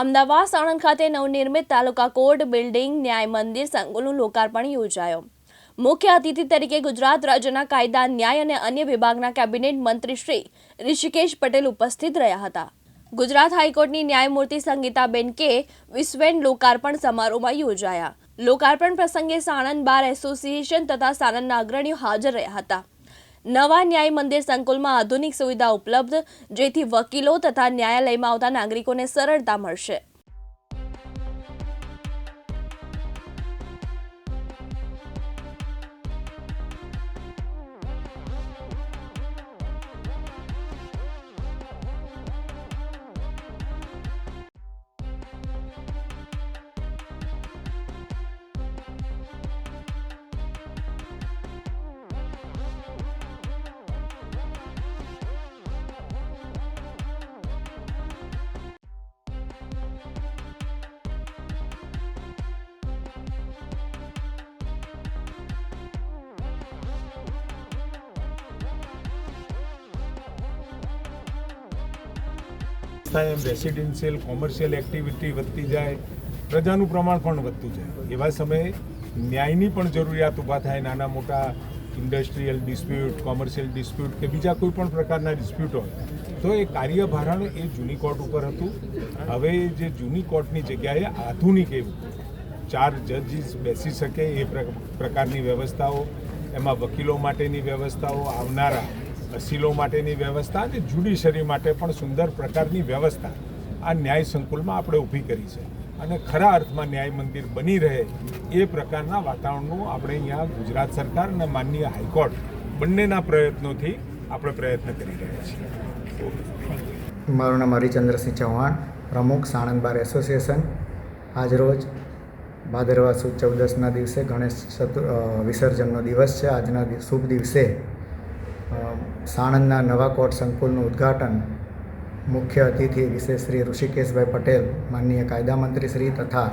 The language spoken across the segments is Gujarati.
અમદાવાદ સાણંદ ખાતે નવનિર્મિત તાલુકા કોર્ટ બિલ્ડિંગ ન્યાય મંદિર સંકુલનું લોકાર્પણ યોજાયો. મુખ્ય અતિથિ તરીકે ગુજરાત રાજ્યના કાયદા, ન્યાય અને અન્ય વિભાગના કેબિનેટ મંત્રી શ્રી ઋષિકેશ પટેલ ઉપસ્થિત રહ્યા હતા. ગુજરાત હાઈકોર્ટની ન્યાયમૂર્તિ સંગીતાબેન કે વિસ્વેન લોકાર્પણ સમારોહમાં યોજાયા. લોકાર્પણ પ્રસંગે સાણંદ બાર એસોસિએશન તથા સાણંદના અગ્રણીઓ હાજર રહ્યા હતા. નવા ન્યાય મંદિર સંકુલમાં આધુનિક સુવિધા ઉપલબ્ધ, જેથી વકીલો તથા ન્યાયાલયમાં આવતા નાગરિકોને સરળતા મળશે. એમ રેસિડેન્શિયલ કોમર્શિયલ એક્ટિવિટી વધતી જાય, પ્રજાનું પ્રમાણ પણ વધતું જાય. એવા સમયે ન્યાયની પણ જરૂરિયાત ઊભા થાય, નાના મોટા ઇન્ડસ્ટ્રીયલ ડિસ્પ્યુટ કોમર્શિયલ ડિસ્પ્યુટ કે બીજા કોઈ પણ પ્રકારના ડિસ્પ્યુટ હોય. તો એ કાર્યભારણ એ જૂની કોર્ટ ઉપર હતું. હવે જે જૂની કોર્ટની જગ્યાએ આધુનિક એવું ચાર જજીસ બેસી શકે એ પ્ર- પ્રકારની વ્યવસ્થાઓ, એમાં વકીલો માટેની વ્યવસ્થાઓ આવનારા અસીલો માટેની વ્યવસ્થા અને જ્યુડિશરી માટે પણ સુંદર પ્રકારની વ્યવસ્થા આ ન્યાય સંકુલમાં આપણે ઊભી કરી છે. અને ખરા અર્થમાં ન્યાય મંદિર બની રહે એ પ્રકારના વાતાવરણનું આપણે અહીંયા ગુજરાત સરકાર અને માનનીય હાઈકોર્ટ બંનેના પ્રયત્નોથી આપણે પ્રયત્ન કરી રહ્યા છીએ. મારું નામ હરિચંદ્રસિંહ ચૌહાણ, પ્રમુખ સાણંદ બાર એસોસિએશન. આજરોજ ભાદરવા સુદ ચૌદસના દિવસે ગણેશ ચતુ વિસર્જનનો દિવસ છે. આજના શુભ દિવસે સાણંદના નવા કોર્ટ સંકુલનું ઉદ્ઘાટન મુખ્ય અતિથિ વિશેષ શ્રી ઋષિકેશભાઈ પટેલ, માનનીય કાયદા મંત્રી શ્રી તથા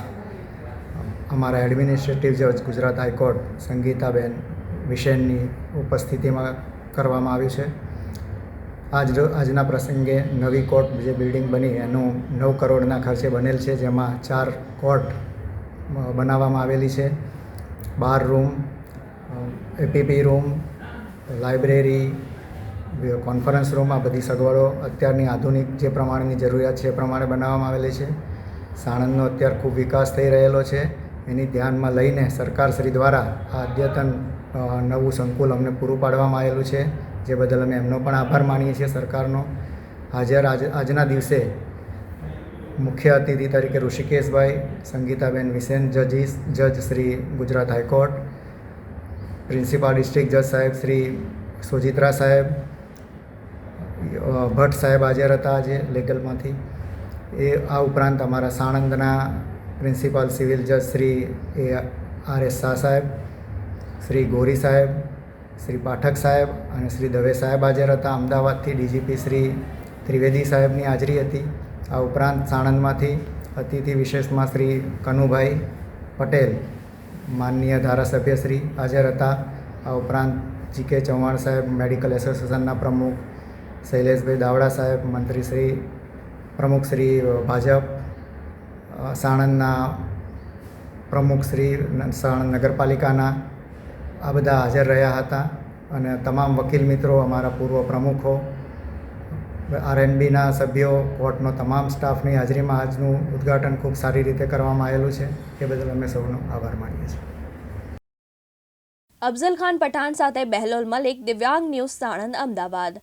અમારા એડમિનિસ્ટ્રેટિવ જજ ગુજરાત હાઈકોર્ટ સંગીતાબેન વિશેનની ઉપસ્થિતિમાં કરવામાં આવ્યું છે. આજ આજના પ્રસંગે નવી કોર્ટ જે બિલ્ડિંગ બની એનું નવ કરોડના ખર્ચે બનેલ છે, જેમાં ચાર કોર્ટ બનાવવામાં આવેલી છે. Bar room APP room library conference room આ બધી સગવડો અત્યારની આધુનિક જે પ્રમાણેની જરૂરિયાત છે એ પ્રમાણે બનાવવામાં આવેલી છે. સાણંદનો અત્યારે ખૂબ વિકાસ થઈ રહેલો છે. એની ધ્યાનમાં લઈને સરકારશ્રી દ્વારા આ અદ્યતન નવું સંકુલ અમને પૂરું પાડવામાં આવેલું છે. જે બદલ અમે એમનો પણ આભાર માનીએ છીએ સરકારનો. હાજર આજ, આજના દિવસે મુખ્ય અતિથિ તરીકે ઋષિકેશભાઈ, સંગીતાબેન વિસેન જજીસ, જજ Shri Gujarat high court principal district જજ સાહેબ શ્રી સુજિત્રા સાહેબ ભટ્ટ સાહેબ હાજર હતા આજે લેગલમાંથી. એ, આ ઉપરાંત અમારા સાણંદના પ્રિન્સિપાલ સિવિલ જજ Shri A R S Shah સાહેબ, શ્રી ગોરી સાહેબ, શ્રી પાઠક સાહેબ અને શ્રી દવે સાહેબ હાજર હતા. અમદાવાદથી ડીજીપી શ્રી ત્રિવેદી સાહેબની હાજરી હતી. આ ઉપરાંત સાણંદમાંથી અતિથિ વિશેષમાં શ્રી કનુભાઈ પટેલ માનનીય ધારાસભ્ય શ્રી હાજર હતા. આ ઉપરાંત જી કે ચૌહાણ સાહેબ, મેડિકલ એસોસિએશનના પ્રમુખ શૈલેષભાઈ દાવડા સાહેબ, મંત્રી શ્રી, પ્રમુખ શ્રી ભાજપ સાણંદના પ્રમુખ શ્રી સાણંદ નગરપાલિકાના આ બધા હાજર રહ્યા હતા. અને તમામ વકીલ મિત્રો, અમારા પૂર્વ પ્રમુખો આરએનબીના સભ્યો, કોર્ટનો તમામ સ્ટાફની હાજરીમાં આજનું ઉદ્ઘાટન ખૂબ સારી રીતે કરવામાં આવેલું છે. એ બદલ અમે સૌનો આભાર માનીએ છીએ. અફઝલ ખાન પઠાણ સાથે બહેલોલ મલિક, દિવ્યાંગ ન્યૂઝ સાણંદ, અમદાવાદ.